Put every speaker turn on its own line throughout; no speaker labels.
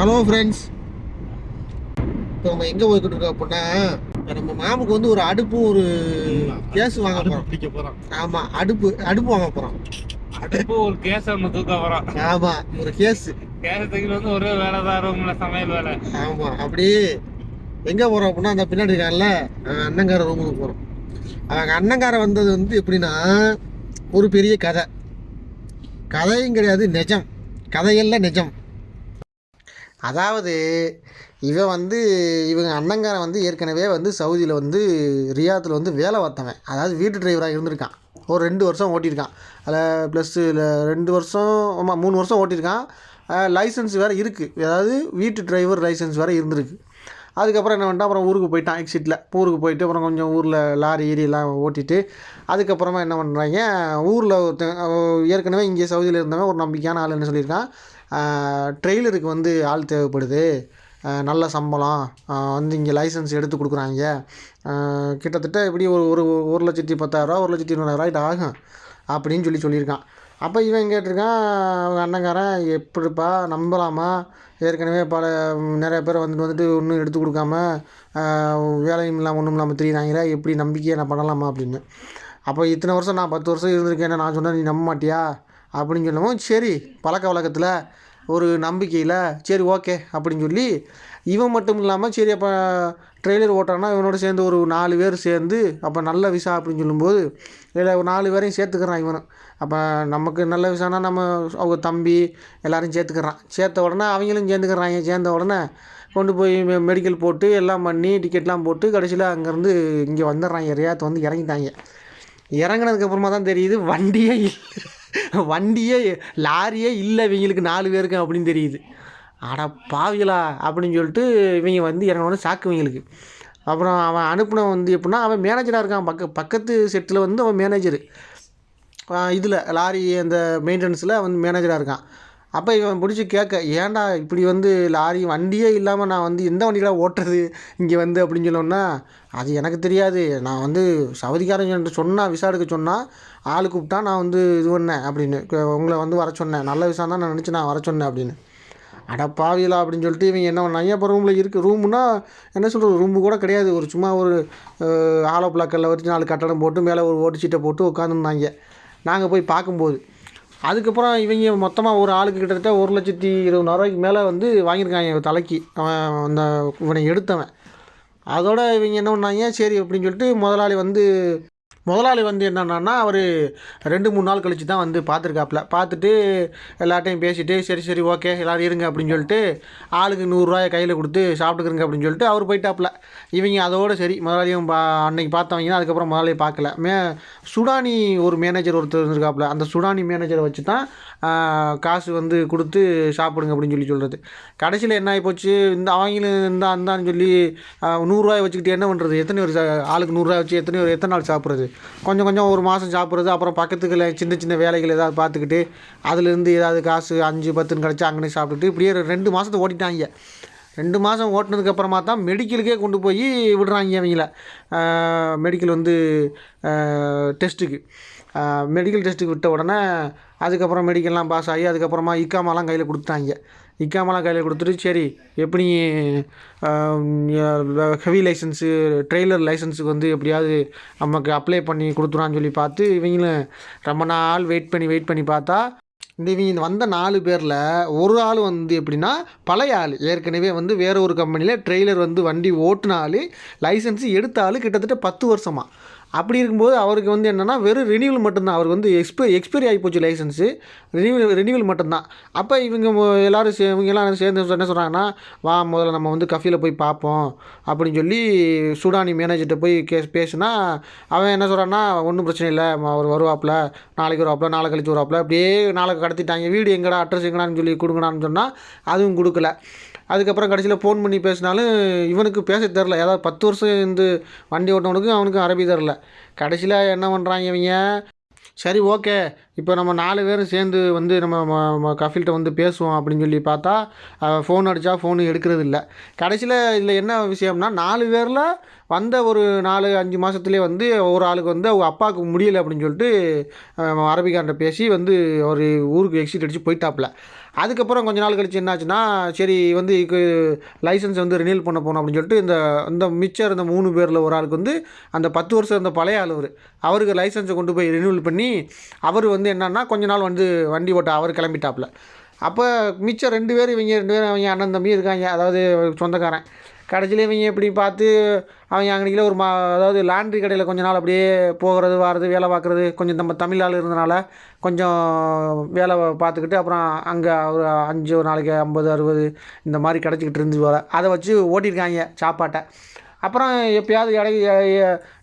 Hello friends இப்போ நம்ம எங்கே போய்கிட்டு இருக்கோம் அப்படின்னா நம்ம மாமுக்கு வந்து ஒரு அடுப்பு ஒரு கேஸ் வாங்க போகிறோம்
பிடிக்க போறான்.
ஆமாம் அடுப்பு அடுப்பு வாங்க போகிறோம்
அடுப்பு ஒரு கேஸ் ஒன்று தூக்க போறான்.
ஆமாம் ஒரு கேஸ்.
கேஸ் தூக்கிட்டு வந்து ஒரே வேலை தான் ரூம்ல சமையல் வேலை.
ஆமாம் அப்படியே எங்கே போகிறோம் அப்படின்னா அந்த பின்னாடி இருக்கான்ல அண்ணங்கார ரூமுக்கு போகிறோம் அவங்க அண்ணங்கார வந்தது வந்து எப்படின்னா ஒரு பெரிய கதை. கதையும் கிடையாது நிஜம். கதையெல்லாம் நிஜம். அதாவது இவன் வந்து இவங்க அண்ணங்காரன் வந்து ஏற்கனவே வந்து சவுதியில் வந்து ரியாத்தில் வந்து வேலை பார்த்தவன். அதாவது வீட்டு டிரைவராக இருந்திருக்கான். ஒரு ரெண்டு வருஷம் ஓட்டியிருக்கான். அதில் ப்ளஸ்ஸு ரெண்டு வருஷம் ஆமாம் மூணு வருஷம் ஓட்டியிருக்கான். லைசன்ஸ் வேறு இருக்குது அதாவது வீட்டு டிரைவர் லைசன்ஸ் வேறு இருந்திருக்கு. அதுக்கப்புறம் என்ன பண்ணிட்டான்? அப்புறம் ஊருக்கு போயிட்டான் எக்ஸிட்டில் ஊருக்கு போயிட்டு அப்புறம் கொஞ்சம் ஊரில் லாரி ஏரியெல்லாம் ஓட்டிட்டு அதுக்கப்புறமா என்ன பண்ணுறாங்க ஊரில் ஒருத்தன் ஏற்கனவே இங்கே சவுதியில் இருந்தவன் ஒரு நம்பிக்கையான ஆள் என்ன சொல்லியிருக்கான்? ட்ரெய்லருக்கு வந்து ஆள் தேவைப்படுது. நல்ல சம்பளம். வந்து இங்கே லைசன்ஸ் எடுத்து கொடுக்குறாங்க. கிட்டத்தட்ட எப்படி ஒரு ஒரு ஒரு லட்சத்தி பத்தாயிரரூவா ஒரு லட்சத்தி இருபதாயிரம் ஆகும் அப்படின்னு சொல்லி சொல்லியிருக்கான். அப்போ இவன் கேட்டிருக்கான் அவங்க அண்ணங்காரன் எப்படிப்பா நம்பலாமா? ஏற்கனவே பல நிறைய பேர் வந்துட்டு வந்துட்டு ஒன்றும் எடுத்து கொடுக்காம வேலையும் இல்லாமல் ஒன்றும் இல்லாமல் தெரியுறாங்களே எப்படி நம்பிக்கையை நான் பண்ணலாமா? அப்படின்னு. அப்போ இத்தனை வருஷம் நான் பத்து வருஷம் இருந்திருக்கேன் நான் சொன்னேன் நீ நம்ப மாட்டியா? அப்படின்னு சொல்லவும் சரி பழக்க வழக்கத்தில் ஒரு நம்பிக்கையில் சரி ஓகே அப்படின்னு சொல்லி இவன் மட்டும் இல்லாமல் சரி அப்போ ட்ரெய்லர் ஓட்டுறான்னா இவனோட சேர்ந்து ஒரு நாலு பேர் சேர்ந்து அப்போ நல்ல விசா அப்படின்னு சொல்லும்போது இல்லை ஒரு நாலு பேரையும் சேர்த்துக்கிறான் இவனும். அப்போ நமக்கு நல்ல விசானா நம்ம அவங்க தம்பி எல்லோரும் சேர்த்துக்கிறான். சேர்த்த உடனே அவங்களும் சேர்ந்துக்கிறாங்க. சேர்ந்த உடனே கொண்டு போய் மெ- மெடிக்கல் போட்டு எல்லாம் பண்ணி டிக்கெட்லாம் போட்டு கடைசியில் அங்கேருந்து இங்கே வந்துடுறாங்க. ரியாத்து வந்து இறங்கிட்டாங்க. இறங்குனதுக்கு அப்புறமா தான் தெரியுது வண்டியே இல்லை. வண்டியே லாரியே இல்லை இவங்களுக்கு நாலு பேருக்கு அப்படின்னு தெரியுது. அட பாவிகளா அப்படின்னு சொல்லிட்டு இவங்க வந்து இறங்கினோட சாக்கு இவங்களுக்கு. அப்புறம் அவன் அனுப்பின வந்து எப்படின்னா அவன் மேனேஜராக இருக்கான். பக்க பக்கத்து செட்டில் வந்து அவன் மேனேஜரு இதில் லாரி அந்த மெயின்டெனன்ஸில் வந்து மேனேஜராக இருக்கான். அப்போ இவன் பிடிச்சி கேட்க ஏன்டா இப்படி வந்து லாரி வண்டியே இல்லாமல் நான் வந்து எந்த வண்டியில் ஓட்டுறது? இங்கே வந்து அப்படின்னு சொன்னோன்னா அது எனக்கு தெரியாது. நான் வந்து சவுதிக்காரன் சொன்னா விசா எடுக்க சொன்னால் ஆள் கூப்பிட்டா நான் வந்து இது பண்ணேன் அப்படின்னு. உங்களை வந்து வர சொன்னேன். நல்ல விசா தான் நான் நினச்சி நான் வர சொன்னேன் அப்படின்னு. அடப்பாவிலா அப்படின்னு சொல்லிட்டு இவங்க என்ன பண்ணாங்க? இப்போ ரூமில் இருக்குது ரூம்னா என்ன சொல்கிறது ரூமு கூட கிடையாது. ஒரு சும்மா ஒரு ஆலோ பிளாக்கரில் வச்சு நாலு கட்டடம் போட்டு மேலே ஒரு ஓட்டு சீட்டை போட்டு உட்காந்துருந்தாங்க நாங்கள் போய் பார்க்கும்போது அதுக்கப்புறம் இவங்க மொத்தமாக ஒரு ஆளுக்கு கிட்டத்தட்ட ஒரு லட்சத்தி இருபதாயிரூவாய்க்கு மேலே வந்து வாங்கியிருக்காங்க தலைக்கு. அவன் அந்த இவனை எடுத்தவன். அதோடு இவங்க என்ன பண்ணாங்க சரி அப்படின்னு சொல்லிட்டு முதலாளி வந்து முதலாளி வந்து என்னென்னா அவர் ரெண்டு மூணு நாள் கழித்து தான் வந்து பார்த்துருக்காப்புல. பார்த்துட்டு எல்லாட்டையும் பேசிவிட்டு சரி சரி ஓகே எல்லோரும் இருங்க அப்படின்னு சொல்லிட்டு ஆளுக்கு நூறுரூவாயை கையில் கொடுத்து சாப்பிட்டுக்கிறங்க அப்படின்னு சொல்லிட்டு அவர் போயிட்டாப்புல. இவங்க அதோட சரி முதலாளியும் பா அன்னைக்கு பார்த்தவங்க தான் அதுக்கப்புறம் முதலாளி பார்க்கல. மே சுடானி ஒரு மேனேஜர் ஒருத்தர் இருந்திருக்காப்புல. அந்த சுடானி மேனேஜரை வச்சு தான் காசு வந்து கொடுத்து சாப்பிடுங்க அப்படின்னு சொல்லி சொல்கிறது கடைசியில் என்ன ஆகி போச்சு? இந்த அவங்களும் இந்த அந்தான்னு சொல்லி ஆஹ், நூறுரூவாயை வச்சுக்கிட்டு என்ன பண்ணுறது எத்தனை ஒரு ஆளுக்கு நூறுரூவா வச்சு எத்தனை ஒரு எத்தனை நாள் சாப்பிட்றது? கொஞ்சம் கொஞ்சம் ஒரு மாதம் சாப்பிட்றது அப்புறம் பக்கத்துக்குள்ள சின்ன சின்ன வேலைகள் ஏதாவது பார்த்துக்கிட்டு அதுலேருந்து ஏதாவது காசு அஞ்சு பத்துன்னு கிடச்சி அங்கேனே சாப்பிட்டுட்டு இப்படியே ரெண்டு மாதத்தை ஓட்டிட்டாங்க. ரெண்டு மாதம் ஓட்டினதுக்கு அப்புறமா தான் மெடிக்கலுக்கே கொண்டு போய் விடுறாங்க அவங்கள மெடிக்கல் வந்து டெஸ்ட்டுக்கு மெடிக்கல் டெஸ்ட்டுக்கு விட்ட உடனே அதுக்கப்புறம் மெடிக்கல்லாம் பாஸ் ஆகி அதுக்கப்புறமா இக்காமாலாம் கையில் கொடுத்துட்டாங்க. நிற்காமலாம் கையில் கொடுத்துட்டு சரி எப்படி ஹெவி லைசன்ஸு ட்ரெய்லர் லைசன்ஸுக்கு வந்து எப்படியாவது நமக்கு அப்ளை பண்ணி கொடுத்துறான்னு சொல்லி பார்த்து இவங்களும் ரொம்ப நாள் வெயிட் பண்ணி வெயிட் பண்ணி பார்த்தா இந்த இவங்க வந்த நாலு பேரில் ஒரு ஆள் வந்து எப்படின்னா பழைய ஆள். ஏற்கனவே வந்து வேறு ஒரு கம்பெனியில் ட்ரெய்லர் வந்து வண்டி ஓட்டுன ஆள் லைசன்ஸ் எடுத்த ஆள் கிட்டத்தட்ட பத்து வருஷமாக அப்படி இருக்கும்போது அவருக்கு வந்து என்னென்னா வெறும் ரினியூவல் மட்டும்தான். அவருக்கு வந்து எக்ஸ்பை எக்ஸ்பைரி ஆகி போச்சு லைசன்ஸு ரினியூவல் ரினியூவல் மட்டும்தான். அப்போ இவங்க எல்லோரும் எல்லாரும் சே இவங்க எல்லாம் சேர்ந்து என்ன சொல்கிறாங்கன்னா வா முதல்ல நம்ம வந்து கஃபியில் போய் பார்ப்போம். அப்படின்னு சொல்லி சுடானி மேனேஜர்கிட்ட போய் கேஸ் பேசுனா அவன் என்ன சொல்கிறான்னா ஒன்றும் பிரச்சனை இல்லை. அவர் வருவாப்பில். நாளைக்கு வருவாப்பில். நாளை கழிச்சு வருவாப்பில். அப்படியே நாளைக்கு கடத்திட்டாங்க. வீடு எங்கடா? அட்ரஸ் எங்கடான்னு சொல்லி கொடுங்கடான்னு சொன்னால் அதுவும் கொடுக்கல. அதுக்கப்புறம் கடைசியில் ஃபோன் பண்ணி பேசினாலும் இவனுக்கு பேச தெரில ஏதாவது பத்து வருஷம் இருந்து வண்டி ஓட்டினவனுக்கும் அவனுக்கும் அரபி தெரில கடைசியில் என்ன பண்ணுறாங்க இவங்க? சரி ஓகே இப்போ நம்ம நாலு பேரும் சேர்ந்து வந்து நம்ம கஃபில்கிட்ட வந்து பேசுவோம் அப்படின்னு சொல்லி பார்த்தா ஃபோன் அடித்தா ஃபோனு எடுக்கிறது இல்லை. கடைசியில் இதில் என்ன விஷயம்னா நாலு பேரில் வந்த ஒரு நாலு அஞ்சு மாதத்துலேயே வந்து ஒரு ஆளுக்கு வந்து அவங்க அப்பாவுக்கு முடியலை அப்படின்னு சொல்லிட்டு அஹ், பேசி வந்து ஒரு ஊருக்கு எக்ஸிட் அடித்து போயிட்டாப்புல. அதுக்கப்புறம் கொஞ்ச நாள் கழிச்சு என்னாச்சுன்னா சரி வந்து லைசன்ஸ் வந்து ரினியூல் பண்ண போகணும் அப்படின்னு சொல்லிட்டு இந்த இந்த மிச்சம் இந்த மூணு பேரில் ஒரு ஆளுக்கு வந்து அந்த பத்து வருஷம் இருந்த பழைய ஆள் அவர். அவருக்கு லைசன்ஸை கொண்டு போய் ரினியூல் பண்ணி அவர் வந்து என்னன்னா கொஞ்ச நாள் வந்து வண்டி ஓட்ட அவர் கிளம்பிட்டாப்புல. அப்போ மிச்சம் ரெண்டு பேர் இவங்க ரெண்டு பேரும் அவங்க அண்ணன் தம்பி இருக்காங்க. அதாவது சொந்தக்காரன். கடைசியில் இவங்க எப்படி பார்த்து அவங்க அங்கே ஒரு மா அதாவது லாண்ட்ரி கடையில் கொஞ்ச நாள் அப்படியே போகிறது வர்றது வேலை பார்க்குறது கொஞ்சம் நம்ம தமிழ் ஆள் இருந்தனால கொஞ்சம் வேலை பார்த்துக்கிட்டு அப்புறம் அங்கே ஒரு அஞ்சு ஒரு நாளைக்கு ஐம்பது அறுபது இந்த மாதிரி கிடச்சிக்கிட்டு இருந்து போகிற அதை வச்சு ஓட்டியிருக்காங்க சாப்பாட்டை. அப்புறம் எப்பயாவது இடை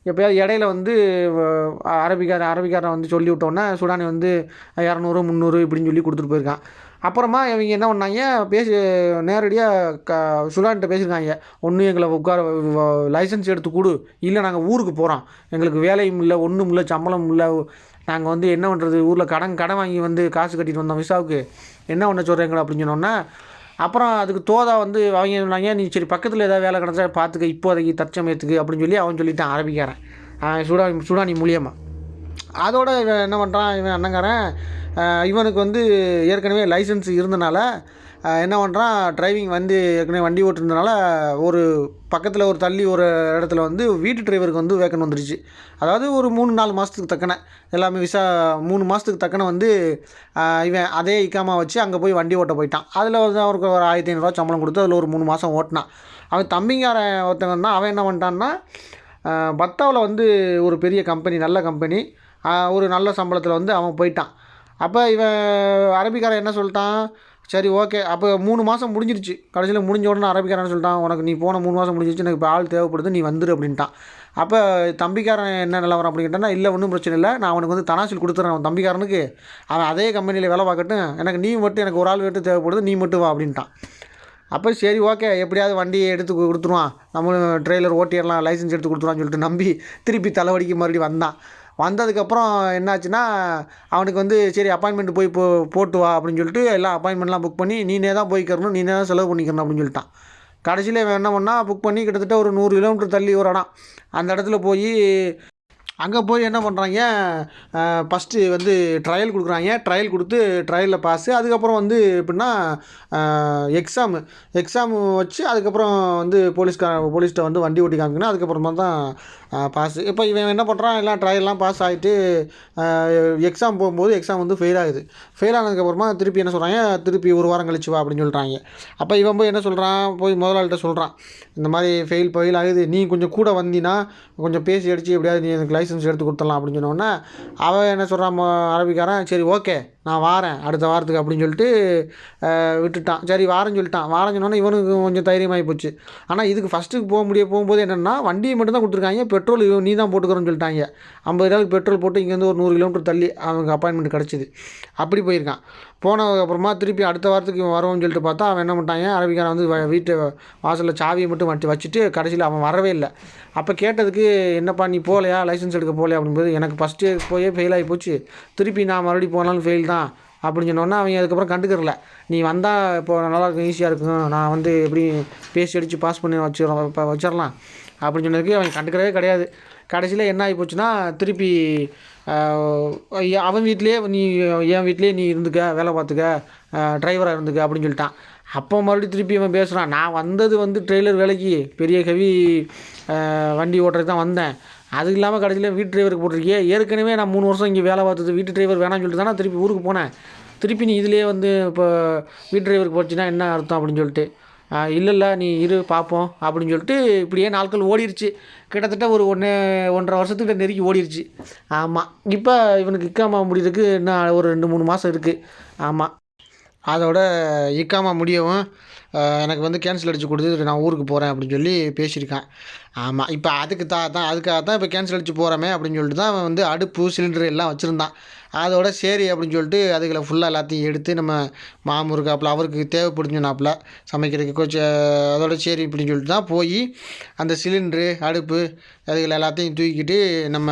எப்பயாவது இடையில வந்து அஹ், அரபிக்காரன் அரபிக்காரன் வந்து சொல்லி விட்டோன்னே சுடானி வந்து இரநூறு முந்நூறு இப்படின்னு சொல்லி கொடுத்துட்டு போயிருக்கான். அப்புறமா இவங்க என்ன பண்ணாங்க? பேசி நேரடியாக க சுடான்கிட்ட பேசியிருக்காங்க. ஒன்று எங்களை உட்கார லைசன்ஸ் எடுத்து கொடு. இல்லை நாங்கள் ஊருக்கு போகிறோம் எங்களுக்கு வேலையும் இல்லை ஒன்றும் இல்லை சம்பளம் இல்லை. நாங்கள் வந்து என்ன பண்ணுறது ஊரில் கடன் கடன் வாங்கி வந்து காசு கட்டிட்டு வந்தோம் விசாவுக்கு. என்ன பண்ண சொல்கிறீங்களா அப்படின்னு சொன்னோன்னே அப்புறம் அதுக்கு தோதா வந்து அவங்க சொன்னாங்க நீ சரி பக்கத்தில் ஏதாவது வேலை கிடச்சா பார்த்துக்க இப்போதைக்கு தற்சமயத்துக்கு அப்படின்னு சொல்லி அவன் சொல்லிட்டான் ஆரம்பிக்கிறேன். சுடா சுடானி மூலியமாக அதோட இவன் என்ன பண்ணுறான் இவன் அண்ணங்காரன் இவனுக்கு வந்து ஏற்கனவே லைசன்ஸ் இருந்தனால என்ன பண்ணுறான் டிரைவிங் வந்து ஏற்கனவே வண்டி ஓட்டுறதுனால ஒரு பக்கத்தில் ஒரு தள்ளி ஒரு இடத்துல வந்து வீட்டு டிரைவருக்கு வந்து வேக்கன் வந்துருச்சு. அதாவது ஒரு மூணு நாலு மாதத்துக்கு தக்கன. எல்லாமே விசா மூணு மாதத்துக்கு தக்கன வந்து இவன் அதே இக்காமா வச்சு அங்கே போய் வண்டி ஓட்ட போயிட்டான். அதில் வந்து அவருக்கு ஒரு ஆயிரத்தி ஐநூறுரூவா சம்பளம் கொடுத்து அதில் ஒரு மூணு மாதம் ஓட்டினான். அவன் தம்பிங்காரன் ஒருத்தவன் தான் அவன் என்ன பண்ணிட்டான்னா பத்தாவில் வந்து ஒரு பெரிய கம்பெனி நல்ல கம்பெனி ஒரு நல்ல சம்பளத்தில் வந்து அவன் போயிட்டான். அப்போ இவன் அரபிக்காரன் என்ன சொல்லிட்டான்? சரி ஓகே. அப்போ மூணு மாதம் முடிஞ்சிருச்சு. கடைசியில் முடிஞ்ச உடனே அரபிக்காரன் சொல்லிட்டான் உனக்கு நீ போன மூணு மாதம் முடிஞ்சிருச்சு எனக்கு இப்போ ஆள் தேவைப்படுது நீ வந்துடு அப்படின்ட்டான். அப்போ தம்பிக்காரன் என்ன நிலவரம் அப்படின்னு கேட்டான்னா இல்லை ஒன்றும் பிரச்சனை இல்லை. நான் அவனுக்கு வந்து தனாசில் கொடுத்துட்றேன் அவன் தம்பிக்காரனுக்கு. அவன் அதே கம்பெனியில் வேலை பார்க்கட்டும். எனக்கு நீ மட்டும் எனக்கு ஒரு ஆள் மட்டும் தேவைப்படுது நீ மட்டும் வா அப்படின்ட்டான். அப்போ சரி ஓகே. எப்படியாவது வண்டியை எடுத்து கொடுத்துருவான். நம்மளும் ட்ரெய்லர் ஓட்டிடலாம் லைசன்ஸ் எடுத்து கொடுத்துருவான்னு சொல்லிட்டு நம்பி திருப்பி தலைவலிக்கு மறுபடியும் வந்தான். வந்ததுக்கப்புறம் என்னாச்சுன்னா அவனுக்கு வந்து சரி அப்பாயின்மெண்ட் போய் போ போட்டு வா அப்படின்னு சொல்லிட்டு எல்லா அப்பாயின்மெண்ட்லாம் புக் பண்ணி நீனே தான் போய்க்கிறணும் நீனே தான் செலவு பண்ணிக்கணும் அப்படின்னு சொல்லிட்டான். கடைசியில் இவன் என்ன பண்ணால் புக் பண்ணி கிட்டத்தட்ட ஒரு நூறு கிலோமீட்டர் தள்ளி ஒரு இடம் அந்த இடத்துல போய் அங்கே போய் என்ன பண்ணுறாங்க ஃபஸ்ட்டு வந்து ட்ரையல் கொடுக்குறாங்க. ட்ரையல் கொடுத்து ட்ரையலில் பாஸு அதுக்கப்புறம் வந்து எப்படின்னா எக்ஸாமு எக்ஸாம் வச்சு அதுக்கப்புறம் வந்து போலீஸ்கார போலீஸ்கிட்ட வந்து வண்டி ஓட்டி காமிக்கணும். அதுக்கப்புறமா தான் பாஸு இப்போ இவன் என்ன பண்ணுறான் எல்லாம் ட்ரையல்லாம் பாஸ் ஆகிட்டு எக்ஸாம் போகும்போது எக்ஸாம் வந்து ஃபெயில் ஆகுது. ஃபெயில் ஆனதுக்கப்புறமா திருப்பி என்ன சொல்கிறாங்க திருப்பி ஒரு வாரம் கழிச்சு வா அப்படின்னு சொல்கிறாங்க அப்போ இவன் போய் என்ன சொல்கிறான் போய் முதலாளிகிட்ட சொல்கிறான் இந்த மாதிரி ஃபெயில் ஃபெயில் ஆகுது நீ கொஞ்சம் கூட வந்தீன்னா கொஞ்சம் பேசி அடித்து எப்படியாவது நீ எனக்கு லைசன்ஸ் எடுத்து கொடுத்துடலாம் அப்படின்னு சொன்னோடனே அவன் என்ன சொல்கிறான் அரபிக்காரன் சரி ஓகே நான் வாரேன் அடுத்த வாரத்துக்கு அப்படின்னு சொல்லிட்டு விட்டுட்டான். சரி வாரேன்னு சொல்லிட்டான். வாரேன்னு சொன்னோன்னே இவனுக்கு கொஞ்சம் தைரியமாகி போச்சு. ஆனால் இதுக்கு ஃபஸ்ட்டுக்கு போக முடிய போகும்போது என்னென்னா வண்டியை மட்டும் தான் கொடுத்துருக்காங்க. பெட்ரோல் இவன் நீ தான் போட்டுக்கிறோன்னு சொல்லிட்டாங்க. ஐம்பது ரூபாய்க்கு பெட்ரோல் போட்டு இங்கேருந்து ஒரு நூறு கிலோமீட்டர் தள்ளி அவனுக்கு அப்பாயின்மெண்ட் கிடச்சிது. அப்படி போயிருக்கான். போனதுக்கப்புறமா திருப்பி அடுத்த வாரத்துக்கு இவன் வருவோம்னு சொல்லிட்டு பார்த்தா அவன் என்ன பண்ணிட்டாங்க அரபிக்காரன் வந்து வீட்டு வாசலில் சாவியை மட்டும் வட்டி வச்சுட்டு கடைசியில் அவன் வரவே இல்லை. அப்போ கேட்டதுக்கு என்னப்பா நீ போகலையா? லைசன்ஸ் எடுக்க போகலையா? அப்படிங்கும்போது எனக்கு ஃபஸ்ட்டு போயே ஃபெயில் ஆகி போச்சு. திருப்பி நான் மறுபடியும் போனாலும் ஃபெயில் தான் அப்படின்னு சொன்னோன்னா அவங்க அதுக்கப்புறம் கண்டுக்கிறல. நீ வந்தால் இப்போ நல்லா இருக்கும் ஈஸியாக இருக்கும். நான் வந்து எப்படி பேசி அடித்து பாஸ் பண்ணி வச்சிடலாம் இப்போ வச்சிடலாம் அப்படின்னு சொன்னதுக்கு அவன் கண்டுக்கிறவே கிடையாது. கடைசியில் என்ன ஆகி போச்சுன்னா திருப்பி அவன் வீட்லேயே நீ என் வீட்லேயே நீ இருந்துக்க வேலை பார்த்துக்க டிரைவராக இருந்துக்க அப்படின்னு சொல்லிட்டான். அப்போ மறுபடியும் திருப்பி இவன் பேசுகிறான் நான் வந்தது வந்து ட்ரெய்லர் வேலைக்கு பெரிய ஹெவி வண்டி ஓட்டுறதுக்கு தான் வந்தேன். அது இல்லாமல் கடைசியில் வீட்டு டிரைவருக்கு போட்டிருக்கியே ஏற்கனவே நான் மூணு வருஷம் இங்கே வேலை பார்த்தது வீட்டு டிரைவர் வேணாம்னு சொல்லிட்டு தான் நான் திருப்பி ஊருக்கு போனேன். திருப்பி நீ இதுலேயே வந்து இப்போ வீட்டு டிரைவருக்கு போச்சுன்னா என்ன அர்த்தம் அப்படின்னு சொல்லிட்டு. இல்லை இல்லை நீ இரு பார்ப்போம் அப்படின்னு சொல்லிட்டு இப்படியே நாட்கள் ஓடிருச்சு. கிட்டத்தட்ட ஒரு ஒன்று ஒன்றரை வருஷத்துக்கிட்ட நெருக்கி ஓடிடுச்சு ஆமாம் இப்போ இவனுக்கு இக்காமா முடியறதுக்கு இன்னும் ஒரு ரெண்டு மூணு மாதம் இருக்குது ஆமாம் அதோட இக்காமா முடியவும் எனக்கு வந்து கேன்சல் அடித்து கொடுத்து நான் ஊருக்கு போகிறேன் அப்படின்னு சொல்லி பேசியிருக்கான். ஆமாம் இப்போ அதுக்கு தான் தான் அதுக்காக தான் இப்போ கேன்சல் அடித்து போகிறோமே அப்படின்னு சொல்லிட்டு தான் அவன் வந்து அடுப்பு சிலிண்டர் எல்லாம் வச்சுருந்தான். அதோட சரி அப்படின்னு சொல்லிட்டு அதுகளை ஃபுல்லாக எல்லாத்தையும் எடுத்து நம்ம மாமு இருக்காப்புல அவருக்கு தேவைப்படுச்சுனாப்புல சமைக்கிறதுக்கு கொஞ்சம் அதோட சரி அப்படின்னு சொல்லிட்டு தான் போய் அந்த சிலிண்ட்ரு அடுப்பு அதுகளை எல்லாத்தையும் தூக்கிட்டு நம்ம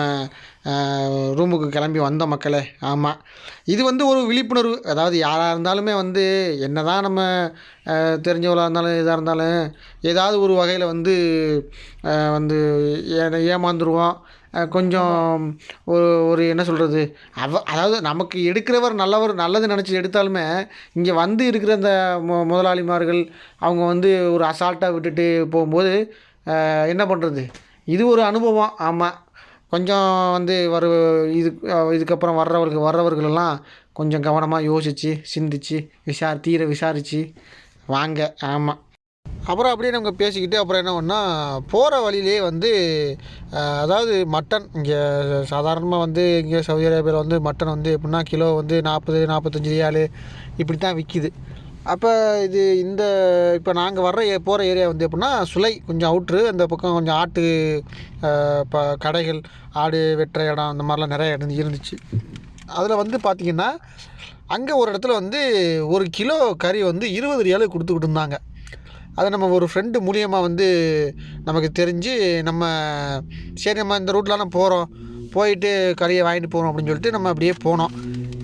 ரூமுக்கு கிளம்பி வந்த மக்களே ஆமாம் இது வந்து ஒரு விழிப்புணர்வு. அதாவது யாராக இருந்தாலுமே வந்து என்ன தான் நம்ம தெரிஞ்சவளாக இருந்தாலும் இதாக இருந்தாலும் ஏதாவது ஒரு வகையில் வந்து வந்து ஏ ஏமாந்துருவோம். கொஞ்சம் ஒரு ஒரு என்ன சொல்கிறது அவ அதாவது நமக்கு எடுக்கிறவர் நல்லவர் நல்லது நினச்சி எடுத்தாலுமே இங்கே வந்து இருக்கிற அந்த மு முதலாளிமார்கள் அவங்க வந்து ஒரு அசால்ட்டாக விட்டுட்டு போகும்போது என்ன பண்ணுறது இது ஒரு அனுபவம். ஆமாம் கொஞ்சம் வந்து வரு இது இதுக்கப்புறம் வர்றவர்கள் வர்றவர்களெல்லாம் கொஞ்சம் கவனமாக யோசித்து சிந்திச்சு விசாரி தீர விசாரித்து வாங்க. ஆமாம் அப்புறம் அப்படியே நம்ம பேசிக்கிட்டு அப்புறம் என்ன பண்ணால் போகிற வழியிலே வந்து அதாவது மட்டன் இங்கே சாதாரணமாக வந்து இங்கே சவுதி அரேபியாவில் வந்து மட்டன் வந்து எப்படின்னா கிலோ வந்து நாற்பது நாற்பத்தஞ்சு ரியாலு இப்படி தான் விற்கிது அப்போ இது இந்த இப்போ நாங்கள் வர்ற ஏ போகிற ஏரியா வந்து எப்படின்னா சுலை கொஞ்சம் அவுட்ரு அந்த பக்கம் கொஞ்சம் ஆட்டு இப்போ கடைகள் ஆடு வெட்டுற இடம் அந்த மாதிரிலாம் நிறைய இடம் இருந்துச்சு. அதில் வந்து பார்த்திங்கன்னா அங்கே ஒரு இடத்துல வந்து ஒரு கிலோ கறி வந்து இருபது ரியாலுக்கு கொடுத்துக்கிட்டு இருந்தாங்க. அதை நம்ம ஒரு ஃப்ரெண்டு மூலியமாக வந்து நமக்கு தெரிஞ்சு நம்ம சரி நம்ம இந்த ரூட்லாம் போகிறோம் போயிட்டு கறியை வாங்கிட்டு போகிறோம் அப்படின்னு சொல்லிட்டு நம்ம அப்படியே போனோம்.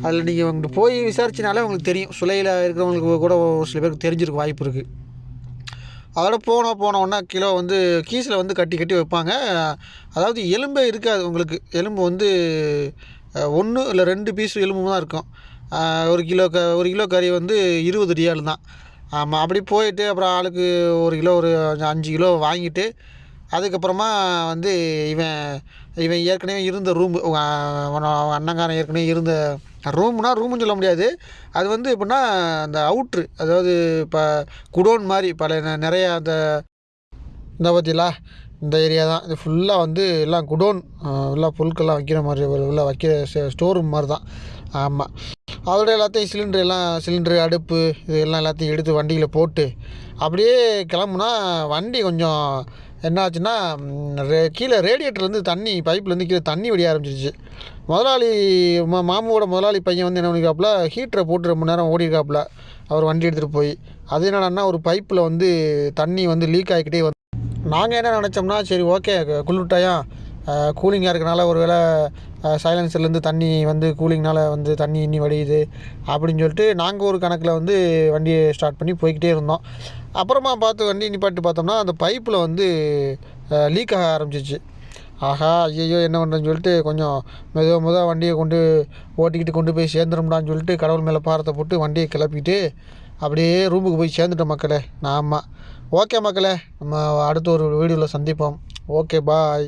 அதில் நீங்கள் அவங்கள்ட்ட போய் விசாரிச்சினாலே உங்களுக்கு தெரியும். சுலையில் இருக்கிறவங்களுக்கு கூட ஒரு சில பேருக்கு தெரிஞ்சிருக்க வாய்ப்பு இருக்குது அதோட போனோம் போனோன்னா கிலோ வந்து கீஸில் வந்து கட்டி கட்டி வைப்பாங்க. அதாவது எலும்பே இருக்காது உங்களுக்கு. எலும்பு வந்து ஒன்று இல்லை ரெண்டு பீஸ் எலும்பு தான் இருக்கும். ஒரு கிலோ க ஒரு கிலோ கறி வந்து இருபது ரியால் தான். ஆமாம் அப்படி போயிட்டு அப்புறம் ஆளுக்கு ஒரு கிலோ ஒரு அஞ்சு கிலோ வாங்கிட்டு அதுக்கப்புறமா வந்து இவன் இவன் ஏற்கனவே இருந்த ரூம் அண்ணங்காரன் ஏற்கனவே இருந்த ரூம்னா ரூம்னு சொல்ல முடியாது. அது வந்து எப்படின்னா அந்த அவுட்ரு அதாவது இப்போ குடோன் மாதிரி பல நிறையா அந்த இந்த பற்றிலா இந்த ஏரியா தான். இது ஃபுல்லாக வந்து எல்லாம் குடோன் எல்லாம் பொருட்கள்லாம் வைக்கிற மாதிரி உள்ள வைக்கிற ஸ்டோர் ரூம் மாதிரி தான். ஆமாம் அதோட எல்லாத்தையும் சிலிண்டர் எல்லாம் சிலிண்டரு அடுப்பு இது எல்லாம் எல்லாத்தையும் எடுத்து வண்டியில் போட்டு அப்படியே கிளம்புனா வண்டி கொஞ்சம் என்னாச்சுன்னா ரே- கீழே ரேடியேட்டர்லேருந்து தண்ணி பைப்லேருந்து கீழே தண்ணி வடிய ஆரம்பிச்சிருச்சு. முதலாளி மா மாமாவோட முதலாளி பையன் வந்து என்ன பண்ணிக்காப்புல ஹீட்டரை போட்டு ரொம்ப நேரம் ஓடிருக்காப்புல. அவர் வண்டி எடுத்துகிட்டு போய். அது என்னடான்னா ஒரு பைப்பில் வந்து தண்ணி வந்து லீக் ஆகிக்கிட்டே வந்து நாங்கள் என்ன நினச்சோம்னா சரி ஓகே குளிர்ட்டாயா கூலிங்காக இருக்கனால ஒரு வேளை சைலன்சர்லேருந்து தண்ணி வந்து கூலிங்னால் வந்து தண்ணி இன்னி வடியுது அப்படின்னு சொல்லிட்டு நாங்கள் ஒரு கணக்கில் வந்து வண்டியை ஸ்டார்ட் பண்ணி போய்கிட்டே இருந்தோம். அப்புறமா பார்த்து வண்டி நிப்பாட்டி பார்த்தோம்னா அந்த பைப்பில் வந்து லீக் ஆக ஆரம்பிச்சிச்சு. ஆஹா ஐயோ என்ன பண்ணுறேன்னு சொல்லிட்டு கொஞ்சம் மெதுவாக மெதுவாக வண்டியை கொண்டு ஓட்டிக்கிட்டு கொண்டு போய் சேர்ந்துரும்டான்னு சொல்லிட்டு கடவுள் மேலே பாரத்தை போட்டு வண்டியை கிளப்பிட்டு அப்படியே ரூமுக்கு போய் சேர்ந்துட்டோம் மக்களே. ஆமாம் ஓகே மக்களே நம்ம அடுத்த ஒரு வீடியோவில் சந்திப்போம். Okay bye